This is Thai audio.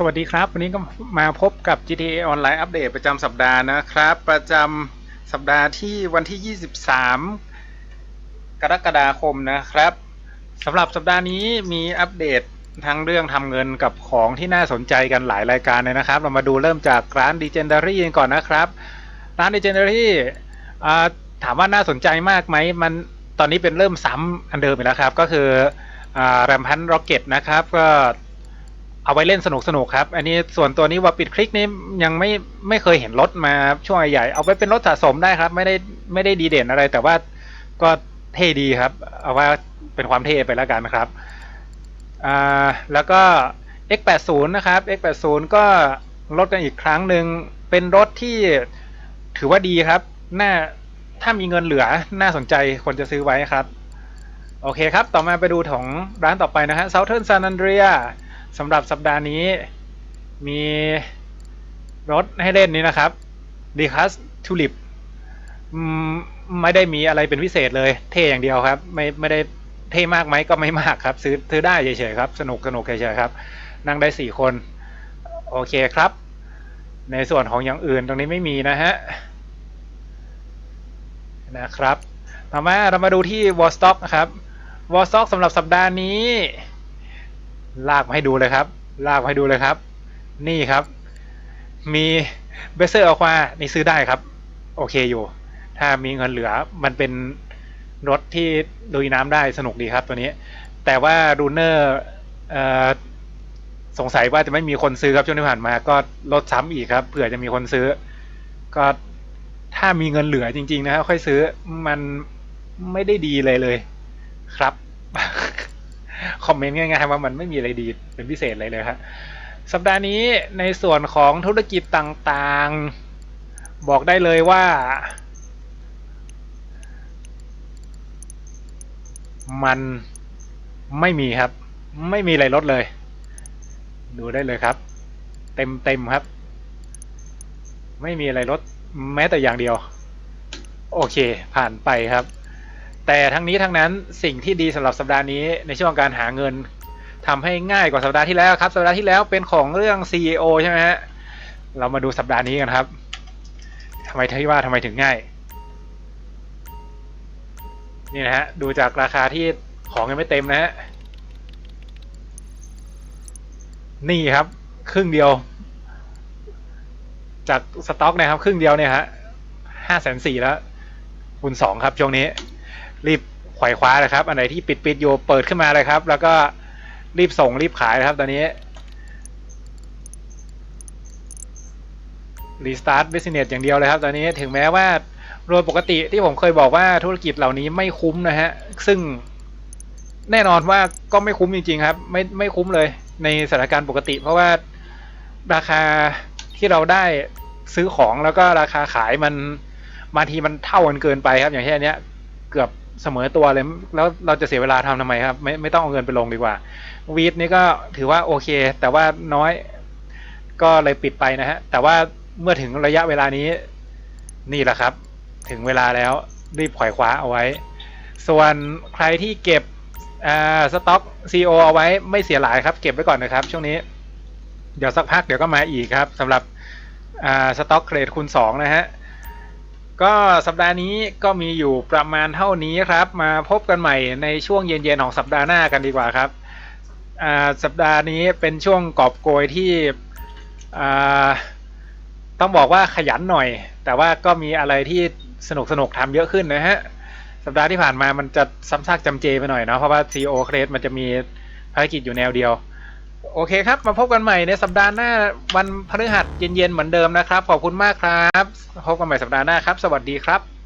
สวัสดีครับ วันนี้ก็มาพบกับ GTA ออนไลน์อัปเดตประจำสัปดาห์นะครับ ประจำสัปดาห์ที่วันที่ 23 กรกฎาคมนะครับสำหรับสัปดาห์นี้มีอัปเดตทั้งเรื่องทำเงินกับของที่น่าสนใจกันหลายรายการเลยนะครับ เรามาดูเริ่มจากร้าน Legendary กันก่อนนะครับ ร้าน Legendary อ่ถามว่าน่าสนใจมากไหมมันตอนนี้เป็นเริ่มซ้ำอันเดิมอีกแล้วครับ ก็คือแรมพันร็อกเก็ตนะครับก็ เอาไว้เล่นสนุกสนุกครับ อันนี้ส่วนตัวนี้ว่าปิดคลิกนี้ยังไม่ไม่เคยเห็นรถมาช่วงใหญ่ๆเอาไว้เป็นรถสะสมได้ครับ ไม่ได้ไม่ได้ดีเด่นอะไร แต่ว่าก็เท่ดีครับ เอาว่าเป็นความเท่ไปแล้วกันนะครับอ่าแล้วก็ X80 นะครับ X80 ก็ลดกันอีกครั้งหนึ่งเป็นรถที่ถือว่าดีครับ น่าถ้ามีเงินเหลือน่าสนใจคนจะซื้อไว้ครับ โอเคครับ ต่อมาไปดูของร้านต่อไปนะฮะ Southern San Andrea สำหรับสัปดาห์นี้มีรถให้เล่นนี้นะครับ d ีคัสทูลิปไม่ได้มีอะไรเป็นพิเศษเลย เท่อย่างเดียวครับ ไม่ไม่ได้เท่มากไหมก็ไม่มากครับ ซื้อซื้อได้เฉยๆครับ สนุกสนุกเฉยๆครับ นั่งได้สี่คน โอเคครับ ในส่วนของอย่างอื่นตรงนี้ไม่มีนะฮะนะครับต่อมาเรามาดูที่ w a l l Stock นะครับ w a l l Stock สำหรับสัปดาห์นี้ ลากมาให้ดูเลยครับ ลากมาให้ดูเลยครับ นี่ครับ มีเบสเซอร์ออกมานี่ซื้อได้ครับ โอเคอยู่ ถ้ามีเงินเหลือมันเป็นรถที่ลุยน้ำได้สนุกดีครับตัวนี้ แต่ว่ารูเนอร์สงสัยว่าจะไม่มีคนซื้อครับช่วงที่ผ่านมา ก็ลดซ้ำอีกครับเผื่อจะมีคนซื้อ ก็ถ้ามีเงินเหลือจริง ๆ นะครับค่อยซื้อมันไม่ได้ดีเลยเลย ครับ คอมเมนต์ง่ายๆว่ามันไม่มีอะไรดีเป็นพิเศษเลยเลยครับสัปดาห์นี้ในส่วนของธุรกิจต่างๆ บอกได้เลยว่า มันไม่มีครับ ไม่มีอะไรลดเลย ดูได้เลยครับ เต็มเต็มครับ ไม่มีอะไรลดแม้แต่อย่างเดียว โอเค ผ่านไปครับ แต่ทั้งนี้ทั้งนั้นสิ่งที่ดีสำหรับสัปดาห์นี้ในช่วงการหาเงินทำให้ง่ายกว่าสัปดาห์ที่แล้วครับ สัปดาห์ที่แล้วเป็นของเรื่อง CEO ใช่ไหมฮะเรามาดูสัปดาห์นี้กันครับทำไมที่ว่าทำไมถึงง่ายนี่นะฮะดูจากราคาที่ของยังไม่เต็มนะฮะนี่ครับ ครึ่งเดียว จากสต็อกนะครับ ครึ่งเดียวเนี่ยฮะห้าแสนสี่แล้วคูณสองครับช่วงนี้ รีบไขว่คว้าเลยครับ อันไหนที่ปิดปิดอยู่เปิดขึ้นมาเลยครับ แล้วก็รีบส่งรีบขายนะครับ ตอนนี้รีสตาร์ทบิสเนสอย่างเดียวเลยครับ ตอนนี้ถึงแม้ว่าโดยปกติที่ผมเคยบอกว่าธุรกิจเหล่านี้ไม่คุ้มนะฮะ ซึ่งแน่นอนว่าก็ไม่คุ้มจริงๆครับ ไม่ไม่คุ้มเลย ในสถานการณ์ปกติ เพราะว่าราคาที่เราได้ซื้อของแล้วก็ราคาขายมันบางทีมันเท่ากันเกินไปครับ อย่างเช่นเนี้ย เกือบ เสมอตัวเลยแล้วเราจะเสียเวลาทำทำไมครับ ไม่ไม่ต้องเอาเงินไปลงดีกว่า วีดนี่ก็ถือว่าโอเค แต่ว่าน้อยก็เลยปิดไปนะฮะ แต่ว่าเมื่อถึงระยะเวลานี้นี่แหละครับ ถึงเวลาแล้วรีบขวายคว้าเอาไว้ ส่วนใครที่เก็บสต็อก CO เอาไว้ไม่เสียหลายครับ เก็บไว้ก่อนนะครับ ช่วงนี้ เดี๋ยวสักพักเดี๋ยวก็มาอีกครับสำหรับสต็อกเครดคูณ2นะฮะ ก็สัปดาห์นี้ก็มีอยู่ประมาณเท่านี้ครับ มาพบกันใหม่ในช่วงเย็นๆของสัปดาห์หน้ากันดีกว่าครับสัปดาห์นี้เป็นช่วงกอบโกยที่ต้องบอกว่าขยันหน่อย แต่ว่าก็มีอะไรที่สนุกสนุกทำเยอะขึ้นนะฮะสัปดาห์ที่ผ่านมามันจะซ้ำซากจำเจไปหน่อยเนาะเพราะว่า CEO เครดมันจะมีภารกิจอยู่แนวเดียว โอเคครับ มาพบกันใหม่ในสัปดาห์หน้าวันพฤหัสเย็นๆเหมือนเดิมนะครับ ขอบคุณมากครับ พบกันใหม่สัปดาห์หน้าครับ สวัสดีครับ